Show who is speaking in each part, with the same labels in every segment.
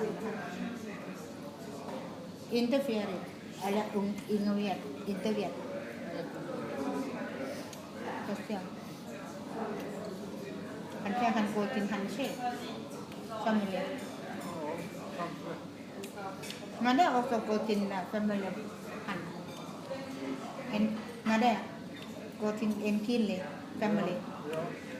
Speaker 1: สั่งนะคะอินเตอร์เฟียร์อะไรอุงอินเวียดอินเตอร์เวียดก็เสียคันแค่คันโกจินคันเช่ซามิเลียมาได้ออกจากโกจินนะซามิเลียหันเอ็นมาได้โกจินเอ็นทินเลยซามิเลีย
Speaker 2: Vi sa att det skulle...
Speaker 1: นอกเวียดสมอลแหละขอบล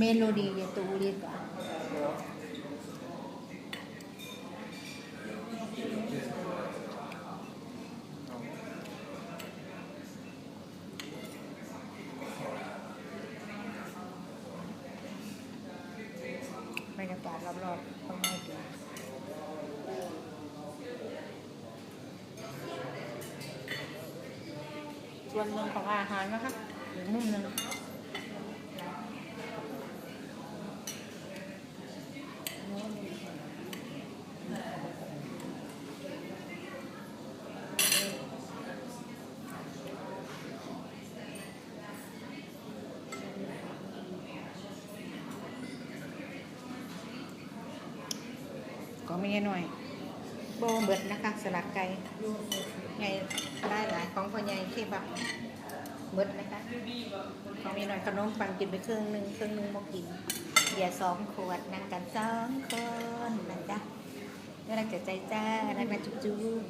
Speaker 1: มคันอินเตอร์เฟนสโตกำมาลันนี่เมโลดี้เยตูเรียกว่าบรรยากาศรอบๆข้างนอกดีส่วนหนึ่งของอาหารนะคะอีกมุมหนึ่ง ก็มีหน่อย โบเบิดนะคะ สลัดไก่ไงได้หลายของพ่อใหญ่ที่แบบเบิดนะคะของมีหน่อยขนมปังกินไปครึ่งหนึ่งครึ่งหนึ่งมากินเบียร์สองขวดนั่งกันสองคนนะจ๊ะน่ารักใจใจจ้ารักนะจุ๊บ